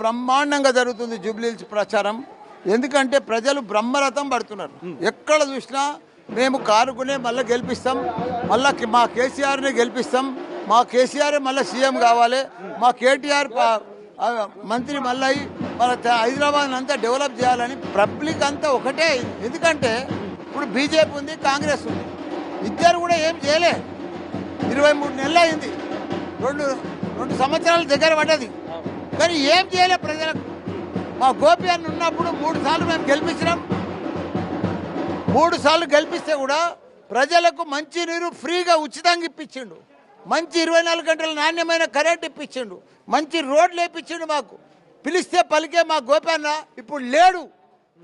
బ్రహ్మాండంగా జరుగుతుంది జూబ్లీహిల్స్ ప్రచారం. ఎందుకంటే ప్రజలు బ్రహ్మరథం పడుతున్నారు. ఎక్కడ చూసినా మేము కారుకునే మళ్ళీ గెలిపిస్తాం. మళ్ళీ మా కేసీఆర్ని గెలిపిస్తాం. మా కేసీఆర్ మళ్ళీ సీఎం కావాలి. మా కేటీఆర్ మంత్రి మళ్ళీ అయ్యి మన హైదరాబాద్ అంతా డెవలప్ చేయాలని పబ్లిక్ అంతా ఒకటే ఎందుకంటే ఇప్పుడు బీజేపీ ఉంది కాంగ్రెస్ ఉంది. ఇద్దరు కూడా ఏం చేయలే. ఇరవై మూడు నెలలు అయింది. రెండు రెండు సంవత్సరాల దగ్గర పడ్డది. కానీ ఏం చేయలే ప్రజలకు? మా గోపి అన్న ఉన్నప్పుడు మూడు సార్లు మేము గెలిపించినాం. మూడు సార్లు గెలిపిస్తే కూడా ప్రజలకు మంచి నీరు ఫ్రీగా ఉచితంగా ఇప్పించిండు. మంచి ఇరవై నాలుగు గంటల నాణ్యమైన కరెంట్ ఇప్పించిండు. మంచి రోడ్లు వేపించిండు మాకు. పిలిస్తే పలికే మా గోపన్న ఇప్పుడు లేడు.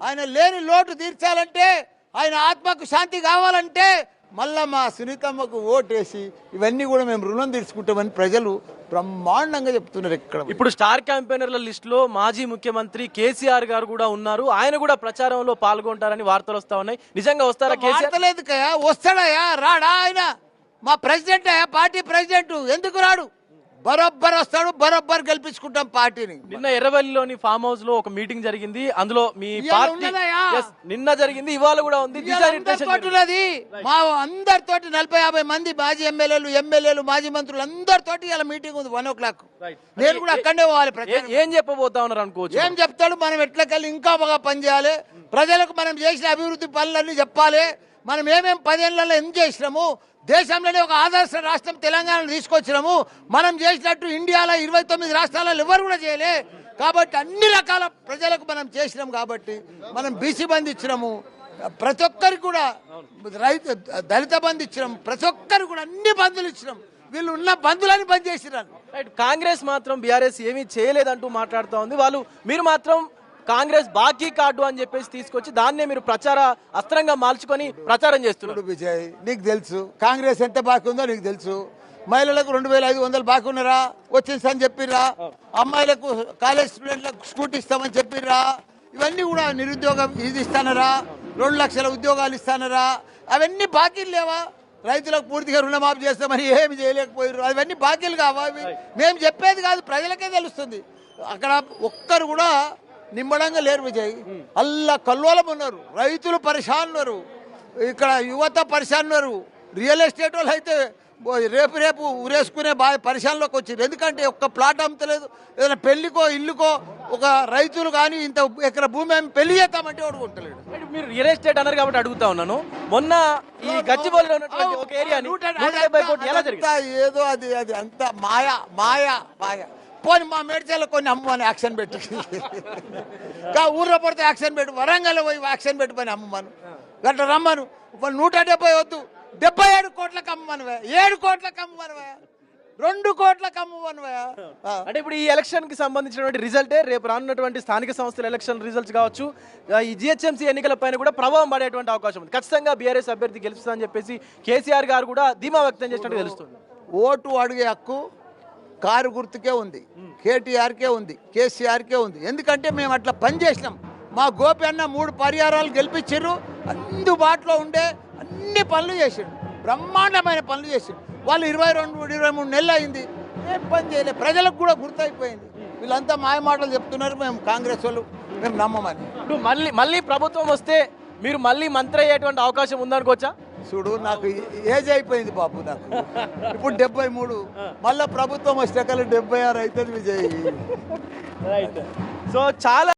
ఆయన లేని లోటు తీర్చాలంటే ఆయన ఆత్మకు శాంతి కావాలంటే మళ్ళా మా సునీతమ్మకు ఓటేసి ఇవన్నీ కూడా మేము రుణం తీర్చుకుంటామని ప్రజలు బ్రహ్మాండంగా చెప్తున్నారు ఇక్కడ. ఇప్పుడు స్టార్ క్యాంపెయినర్ల లిస్ట్లో మాజీ ముఖ్యమంత్రి కేసీఆర్ గారు కూడా ఉన్నారు. ఆయన కూడా ప్రచారంలో పాల్గొంటారని వార్తలు వస్తా ఉన్నాయి. నిజంగా వస్తారా కేసీఆర్? వార్తలేదు కయా వస్తాడయా రాడా ఆయన? మా ప్రెసిడెంట్ పార్టీ ప్రెసిడెంట్. ఎందుకు రాడు? బరొబ్బర్ వస్తాడు బరొబ్బర్ గెలిపించుకుంటాం పార్టీని. నిన్న ఎర్రవల్లిలోని ఫామ్ హౌస్లో ఒక మీటింగ్ జరిగింది. అందులో మీ పార్టీ? Yes, నిన్న జరిగింది ఇవాళ కూడా ఉంది. ఉన్నది మా అందరితోటి నలభై యాభై మంది మాజీ ఎమ్మెల్యేలు ఎమ్మెల్యేలు మాజీ మంత్రులు అందరితోటి ఇలా మీటింగ్ ఉంది వన్ ఓ క్లాక్. Right. నేను కూడా అక్కడే పోవాలి ఏ- ప్రచారం. ఏం చెప్పబోతా ఉన్నారు అనుకోవచ్చు. ఏం చెప్తాడు? మనం ఎట్లకెళ్ళి ఇంకా బాగా పనిచేయాలి ప్రజలకు మనం చేసిన అభివృద్ధి పనులన్నీ చెప్పాలి. మనం ఏమేం పదేళ్ళలో ఏం చేసినాము దేశంలోనే ఒక ఆదర్శ రాష్ట్రం తెలంగాణను తీసుకొచ్చినాము మనం చేసినట్టు ఇండియాలో ఇరవై తొమ్మిది రాష్ట్రాలలో ఎవరు కూడా చేయలే. కాబట్టి అన్ని రకాల ప్రజలకు మనం చేసినాం కాబట్టి మనం బీసీ బంద్ ఇచ్చినాము. ప్రతి ఒక్కరికి కూడా రైతు దళిత బంధు ఇచ్చినాం. ప్రతి ఒక్కరికి కూడా అన్ని బంధులు ఇచ్చినాం. వీళ్ళు ఉన్న బంధులని బంద్ చేసినారు కాంగ్రెస్ మాత్రం బీఆర్ఎస్ ఏమీ చేయలేదంటూ మాట్లాడుతూ ఉంది. వాళ్ళు మీరు మాత్రం కాంగ్రెస్ బాకీ కార్డు అని చెప్పేసి తీసుకొచ్చి దాన్నే మీరు ప్రచార అస్త్రంగా మార్చుకొని ప్రచారం చేస్తున్నారు. విజయ్ నీకు తెలుసు. కాంగ్రెస్ ఎంత బాకీ ఉందో నీకు తెలుసు. మహిళలకు రెండు వేల ఐదు వందలు బాకీ ఉన్నారా? వచ్చింది అని చెప్పిర్రా. అమ్మాయిలకు కాలేజ్ స్టూడెంట్లకు స్కూటీ ఇస్తామని చెప్పిర్రా. ఇవన్నీ కూడా నిరుద్యోగం ఇది ఇస్తానరా? రెండు లక్షల ఉద్యోగాలు ఇస్తానరా? అవన్నీ బాకీలు లేవా? రైతులకు పూర్తిగా రుణమాఫీ చేస్తామని ఏమి చేయలేకపోయారు అవన్నీ బాకీలు కావా? మేము చెప్పేది కాదు ప్రజలకే తెలుస్తుంది. అక్కడ ఒక్కరు కూడా నిమ్మడంగా లేరు విజయ్. అల్లా కల్లోలం ఉన్నారు. రైతులు పరిశాన్ ఉన్నారు ఇక్కడ యువత పరిశాన్ ఉన్నారు రియల్ ఎస్టేట్ వాళ్ళు అయితే రేపు రేపు ఉరేసుకునే బాగా పరిశానలోకి వచ్చారు. ఎందుకంటే ఒక్క ప్లాట్ అమ్ముతలేదు. ఏదైనా పెళ్ళికో ఇల్లుకో ఒక రైతులు కానీ ఇంత ఎకర భూమి ఏమి పెళ్ళి చేస్తామంటే రైట్, మీరు రియల్ ఎస్టేట్ అన్నారు కాబట్టి అడుగుతా ఉన్నాను. మొన్న ఈ గచ్చిబౌలిలో ఉన్నటువంటి ఒక అదంతా ఏదో అది అది అంత మాయ మాయ మాయ. పోని మా మేడ్చల్లో కొన్ని అమ్మని యాక్షన్ పెట్టి. కా ఊర్లో పడితే యాక్షన్ పెట్టు. వరంగల్ పోయి యాక్షన్ పెట్టి పని అమ్మను. గట్ల రమ్మను. ఇప్పుడు నూట డెబ్బై వద్దు. డెబ్బై ఏడు కోట్లకు అమ్మనువే ఏడు కోట్లకు అమ్మనువే రెండు కోట్లకు అమ్మనువే అంటే ఇప్పుడు ఈ ఎలక్షన్కి సంబంధించినటువంటి రిజల్టే రేపు రానున్నటువంటి స్థానిక సంస్థల ఎలక్షన్ రిజల్ట్స్ కావచ్చు ఈ జిహెచ్ఎంసీ ఎన్నికల పైన కూడా ప్రభావం పడేటువంటి అవకాశం ఉంది. ఖచ్చితంగా బీఆర్ఎస్ అభ్యర్థి గెలుస్తుందని చెప్పేసి కేసీఆర్ గారు కూడా ధీమా వ్యక్తం చేసినట్టు తెలుస్తుంది. ఓటు అడిగే హక్కు కారు గుర్తుకే ఉంది కేటీఆర్కే ఉంది కేసీఆర్కే ఉంది. ఎందుకంటే మేము అట్లా పని చేసినాం. మా గోపి అన్న మూడు పరిహారాలు గెలిపించారు అందుబాటులో ఉండే అన్ని పనులు చేసిండు. బ్రహ్మాండమైన పనులు చేసిండు. వాళ్ళు ఇరవై రెండు ఇరవై మూడు నెలలు అయింది. ఏం పని చేయలేదు ప్రజలకు కూడా గుర్తయిపోయింది. వీళ్ళంతా మాయ మాటలు చెప్తున్నారు మేము కాంగ్రెస్ వాళ్ళు మేము నమ్మమని. ఇప్పుడు మళ్ళీ మళ్ళీ ప్రభుత్వం వస్తే మీరు మళ్ళీ మంత్రి అయ్యేటువంటి అవకాశం ఉందనుకోవచ్చా? చూడు నాకు ఏజ్ అయిపోయింది బాబు నాకు. ఇప్పుడు డెబ్బై మూడు. మళ్ళీ ప్రభుత్వం వచ్చాక డెబ్బై ఆరు అవుతుంది విజయ్. రైట్ సో చాలా